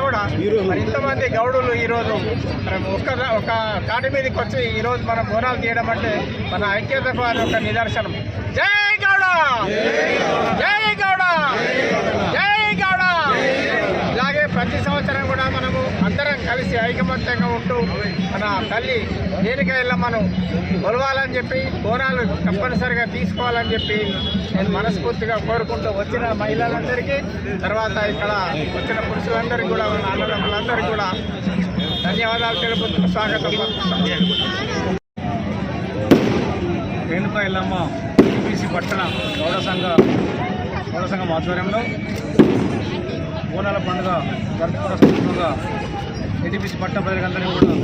కూడా మరి ఇంతమంది గౌడులు ఈరోజు ఒక్క ఒక కాటి మీదకి వచ్చి ఈరోజు మనం బోనాలు తీయడం అంటే మన ఐక్యతకు అది ఒక నిదర్శనం. జై గౌడ! జై గౌడ ఇలాగే ప్రతి సంవత్సరం కూడా మనము అందరం కలిసి ఐకమత్యంగా ఉంటూ మన తల్లి దేనిక మనం కొలవాలని చెప్పి బోనాలు తప్పనిసరిగా తీసుకోవాలని చెప్పి నేను మనస్ఫూర్తిగా కోరుకుంటూ వచ్చిన మహిళలందరికీ తర్వాత ఇక్కడ వచ్చిన పురుషులందరికీ కూడా ఉన్న అన్నదమ్ములందరికీ కూడా ధన్యవాదాలు తెలుపుతూ స్వాగతం రేణుక ఇల్లమ్మ టీపీసీ పట్టణ గౌడ సంఘ గౌడ సంఘం ఆధ్వర్యంలో బోనాల పండుగ జరుపుకున్న సందర్భంగా ఏటీపీసీ పట్ట ప్రజలందరికీ కూడా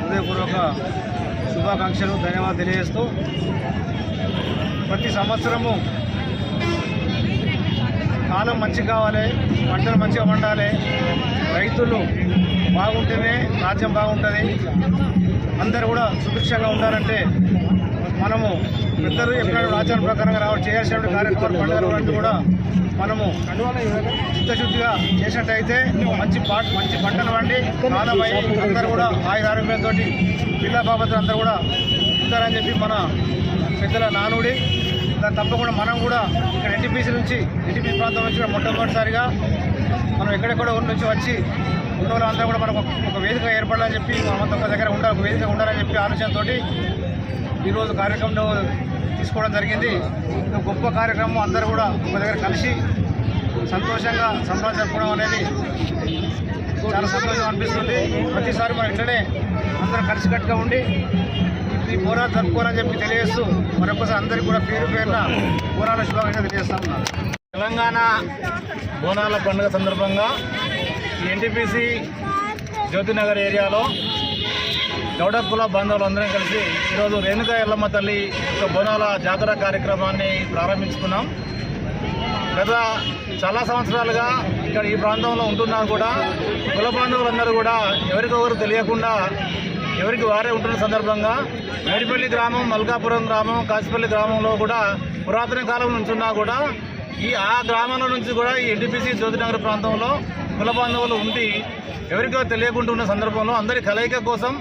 హృదయపూర్వక శుభాకాంక్షలు ధన్యవాదాలు తెలియజేస్తూ ప్రతి సంవత్సరము కాలం మంచి కావాలి పంటలు మంచిగా పండాలి రైతులు బాగుంటేనే రాజ్యం బాగుంటుంది. అందరూ కూడా సుభిక్షంగా ఉండాలంటే మనము పెద్దలు ఎప్పుడైనా ఆచార ప్రకారంగా రావాలి చేయాల్సిన కార్యక్రమాలు పండుగలు కూడా మనము చిత్తశుద్ధిగా చేసినట్టయితే మంచి పాట మంచి పంటలు వండి కాలమై అందరూ కూడా ఆయుధ ఆరోగ్యంతో పిల్ల బాబతులు అందరూ కూడా ఉంటారని చెప్పి మన పెద్దల నానుడి. దాన్ని తప్పకుండా మనం కూడా ఇక్కడ ఎన్టీపీసీ నుంచి ఎన్టీపీసీ ప్రాంతం నుంచి కూడా మొట్టమొదటిసారిగా మనం ఎక్కడెక్కడ ఊరి నుంచి వచ్చి ఉన్న వాళ్ళందరూ కూడా మనకు ఒక- ఒక వేదిక ఏర్పడాలని చెప్పి మనమంతా ఒక దగ్గర ఉండాలి ఒక వేదిక ఉండాలని చెప్పి ఆలోచనతోటి ఈరోజు కార్యక్రమంలో తీసుకోవడం జరిగింది. గొప్ప కార్యక్రమం అందరూ కూడా ఒక దగ్గర కలిసి సంతోషంగా సంబరాలు జరుపుకోవడం అనేది చాలా సంతోషం అనిపిస్తుంది. ప్రతిసారి మనం ఇట్లనే అందరం కలిసికట్టుగా ఉండి ఈ- పోరాలు జరుపుకోవాలని చెప్పి తెలియజేస్తూ మరొకసారి అందరికీ కూడా పేరు పేరున పోరాల శుభాకాంక్షలు తెలియజేస్తా ఉన్నాను. తెలంగాణ బోనాల పండుగ సందర్భంగా ఎన్టీపీసీ జ్యోతినగర్ ఏరియాలో గౌడ కుల బాంధవులందరం కలిసి ఈరోజు రేణుకా ఎల్లమ్మ తల్లి యొక్క బోనాల జాతర కార్యక్రమాన్ని ప్రారంభించుకున్నాం. గత చాలా సంవత్సరాలుగా ఇక్కడ ఈ ప్రాంతంలో ఉంటున్నా కూడా కుల బాంధవులందరూ కూడా ఎవరికొకరు తెలియకుండా ఎవరికి వారే ఉంటున్న సందర్భంగా మేడిపల్లి గ్రామం మల్కాపురం గ్రామం కాసిపల్లి గ్రామంలో కూడా పురాతన కాలం నుంచి ఉన్నా కూడా ఈ ఆ గ్రామంలో నుంచి కూడా ఈ ఎన్టీపీసీ జ్యోతినగర్ ప్రాంతంలో కుల బాంధవులు ఉండి ఎవరికో తెలియకుండా ఉన్న సందర్భంలో అందరి కలయిక కోసం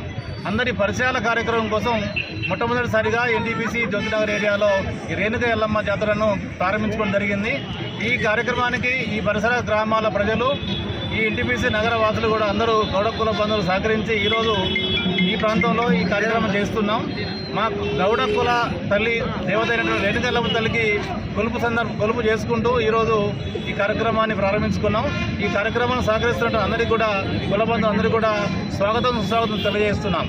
అందరి పరిచయాల కార్యక్రమం కోసం మొట్టమొదటిసారిగా ఎన్టీపీసీ జ్యోతినగర్ ఏరియాలో ఈ రేణుక ఎల్లమ్మ జాతరను ప్రారంభించడం జరిగింది. ఈ కార్యక్రమానికి ఈ పరిసర గ్రామాల ప్రజలు ఈ ఎన్టీపీసీ నగర వాసులు కూడా అందరూ గౌడ కుల బంధువులు సహకరించి ఈరోజు ప్రాంతంలో ఈ కార్యక్రమం చేస్తున్నాం. మా గౌడ కుల తల్లి దేవతైనటువంటి రేణుక ఎల్లమ్మ తల్లికి కొలుపు సందర్భ కొలుపు చేసుకుంటూ ఈరోజు ఈ కార్యక్రమాన్ని ప్రారంభించుకున్నాం. ఈ కార్యక్రమాన్ని సహకరిస్తున్న అందరికీ కూడా కుల బంధువులు అందరికీ కూడా స్వాగతం సుస్వాగతం తెలియజేస్తున్నాం.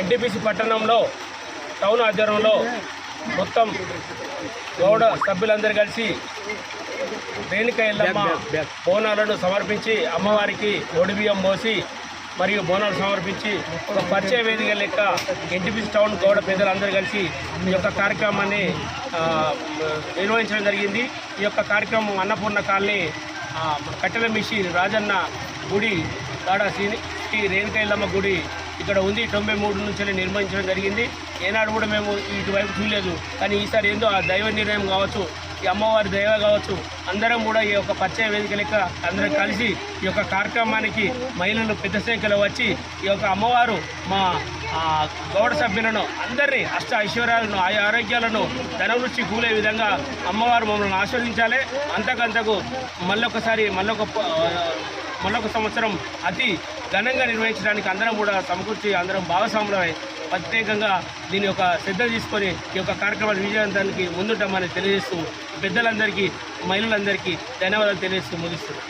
ఎన్టీపీసీ పట్టణంలో టౌన్ ఆధ్వర్యంలో మొత్తం గౌడ సభ్యులందరూ కలిసి రేణుక ఎల్లమ్మ బోనాలను సమర్పించి అమ్మవారికి ఒడిబియ్యం పోసి మరియు బోనాలు సమర్పించి ఒక పరిచయ వేదిక లెక్క ఎన్టీపీసీ టౌన్ గౌడ పెద్దలందరూ కలిసి ఈ యొక్క కార్యక్రమాన్ని నిర్వహించడం జరిగింది. ఈ యొక్క కార్యక్రమం అన్నపూర్ణ కాలనీ కట్టెల మిషి రాజన్న గుడి కాడ శ్రీ శ్రీ రేణుక గుడి ఇక్కడ ఉంది. తొంభై మూడు నుంచి నిర్మించడం జరిగింది. ఏనాడు కూడా మేము ఇటువైపు చూడలేదు. కానీ ఈసారి ఏందో ఆ దైవ నిర్ణయం కావచ్చు. ఈ అమ్మవారి దైవ కావచ్చు అందరం కూడా ఈ యొక్క పరిచయ వేదిక లెక్క అందరం కలిసి ఈ యొక్క కార్యక్రమానికి మహిళలు పెద్ద సంఖ్యలో వచ్చి ఈ యొక్క అమ్మవారు మా గౌడ సభ్యులను అందరినీ అష్ట ఐశ్వర్యాలను ఆయా ఆరోగ్యాలను ధనవృష్టి కూలే విధంగా అమ్మవారు మమ్మల్ని ఆస్వాదించాలి అంతకంతకు మళ్ళొకసారి మళ్ళొక మళ్ళొక సంవత్సరం అతి ఘనంగా నిర్వహించడానికి అందరం కూడా సమకూర్చి అందరం భాగస్వాములమై ప్రత్యేకంగా దీని యొక్క శ్రద్ధ తీసుకొని ఈ యొక్క కార్యక్రమాన్ని విజయవంతానికి ముందుంటామని తెలియజేస్తూ పెద్దలందరికీ మహిళలందరికీ ధన్యవాదాలు తెలియజేస్తూ ముగిస్తున్నాను